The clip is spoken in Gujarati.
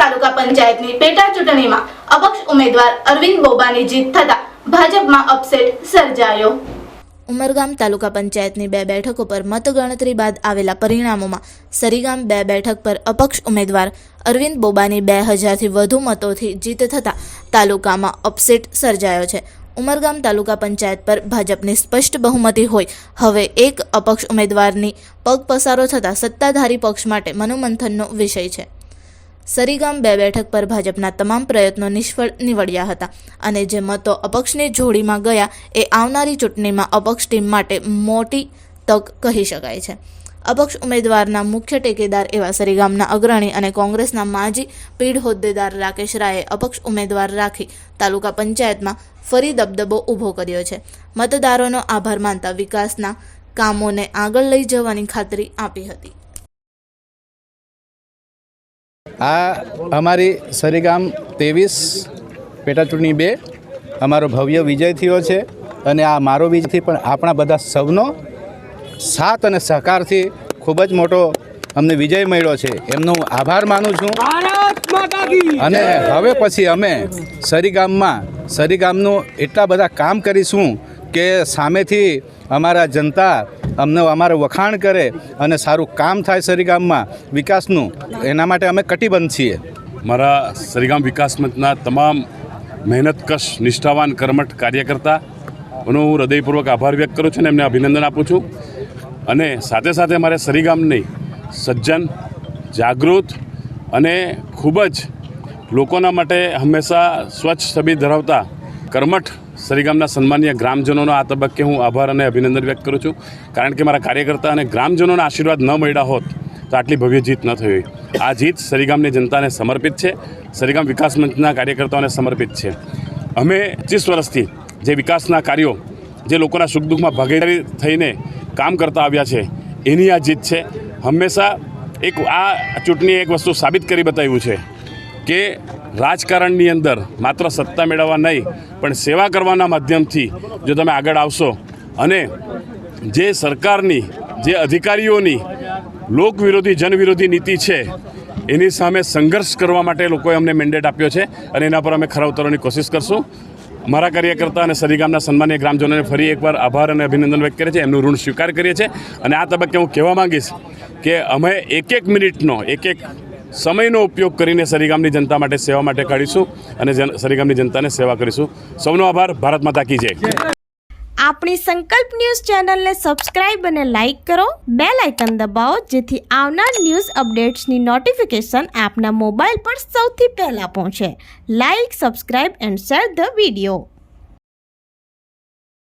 તાલુકા પંચાયતની પેટા ચૂંટણીમાં અપક્ષ ઉમેદવાર અરવિંદ બોબાની જીત થતા ભાજપમાં અપસેટ સર્જાયો. ઉમરગામ તાલુકા પંચાયતની બે બેઠકો પર મતગણતરી બાદ આવેલા પરિણામોમાં સરીગામ બે બેઠક પર અપક્ષ ઉમેદવાર અરવિંદ બોબાની બે હજારથી વધુ મતોથી જીત થતાં તાલુકામાં અપસેટ સર્જાયો છે. ઉમરગામ તાલુકા પંચાયત પર ભાજપની સ્પષ્ટ બહુમતી હોય, હવે એક અપક્ષ ઉમેદવારની પગ પસારો થતાં સત્તાધારી પક્ષ માટે મનોમંથનનો વિષય છે. સરીગામ બે બેઠક પર ભાજપના તમામ પ્રયત્નો નિષ્ફળ નીવડ્યા હતા અને જે મતો અપક્ષની જોડીમાં ગયા એ આવનારી ચૂંટણીમાં અપક્ષ ટીમ માટે મોટી તક કહી શકાય છે. અપક્ષ ઉમેદવારના મુખ્ય ટેકેદાર એવા સરીગામના અગ્રણી અને કોંગ્રેસના માજી પીઢ હોદ્દેદાર રાકેશ રાયે અપક્ષ ઉમેદવાર રાખી તાલુકા પંચાયતમાં ફરી દબદબો ઊભો કર્યો છે. મતદારોનો આભાર માનતા વિકાસના કામોને આગળ લઈ જવાની ખાતરી આપી હતી. આ અમારી સરીગામ ત્રેવીસ પેટાચૂંટણી બે અમારો ભવ્ય વિજય થયો છે અને આ મારો વિજયથી પણ આપણા બધા સૌનો સાથ અને સહકારથી ખૂબ જ મોટો અમને વિજય મળ્યો છે. એમનો હું આભાર માનું છું. અને હવે પછી અમે સરીગામમાં સરીગામનું એટલા બધા કામ કરીશું કે સામેથી અમારા જનતા અમને અમારે વખાણ કરે અને સારું કામ થાય સરીગામમાં વિકાસનું, એના માટે અમે કટિબંધ છીએ. મારા સરીગામ વિકાસ મંચના તમામ મહેનતકશ નિષ્ઠાવાન કર્મઠ કાર્યકર્તાઓનો હું હૃદયપૂર્વક આભાર વ્યક્ત કરું છું અને એમને અભિનંદન આપું છું. અને સાથે સાથે મારે સરીગામની સજ્જન, જાગૃત અને ખૂબ જ લોકોના માટે હંમેશા સ્વચ્છ છબી ધરાવતા કર્મઠ સરીગામના સન્માનીય ગ્રામજનોનો આ તબક્કે હું આભાર અને અભિનંદન વ્યક્ત કરું છું. કારણ કે મારા કાર્યકર્તા અને ગ્રામજનોના આશીર્વાદ ન મળ્યા હોત તો આટલી ભવ્ય જીત ન થઈ. હોય આ જીત સરીગામની જનતાને સમર્પિત છે. સરીગામ વિકાસ મંચના કાર્યકર્તાઓને સમર્પિત છે. અમે પચીસ વર્ષથી જે વિકાસના કાર્યો, જે લોકોના સુખ દુઃખમાં ભાગીદારી થઈને કામ કરતા આવ્યા છે, એની આ જીત છે. હંમેશા એક આ ચૂંટણી એક વસ્તુ સાબિત કરી બતાવ્યું છે. કે રાજકારણની અંદર માત્ર સત્તા મેળવવા નહીં, પણ સેવા કરવાના માધ્યમથી જો તમે આગળ આવશો અને જે સરકારની, જે અધિકારીઓની લોક વિરોધી જન વિરોધી નીતિ છે, એની સામે સંઘર્ષ કરવા માટે લોકોએ અમને મેન્ડેટ આપ્યો છે અને એના પર અમે ખરા ઉતરવાની કોશિશ કરશું. અમારા કાર્યકર્તા અને સરીગામના સન્માનીય ગ્રામજનોને ફરી એકવાર આભાર અને અભિનંદન વ્યક્ત કરે છે એમનું ઋણ સ્વીકાર કરીએ છીએ. અને આ તબક્કે હું કહેવા માંગીશ કે અમે એક એક મિનિટનો એક એક સમયનો ઉપયોગ કરીને સરીગામની જનતા માટે સેવા માટે કાઢીશું અને સરીગામની જનતાને સેવા કરીશું. સૌનો આભાર. ભારત માતા કી જય. આપણી સંકલ્પ ન્યૂઝ ચેનલને સબસ્ક્રાઇબ અને લાઇક કરો. બે લાઇકન દબાવો, જેથી આવનાર ન્યૂઝ અપડેટ્સની નોટિફિકેશન આપના મોબાઈલ પર સૌથી પહેલાં પહોંચે. Like, subscribe and share the video.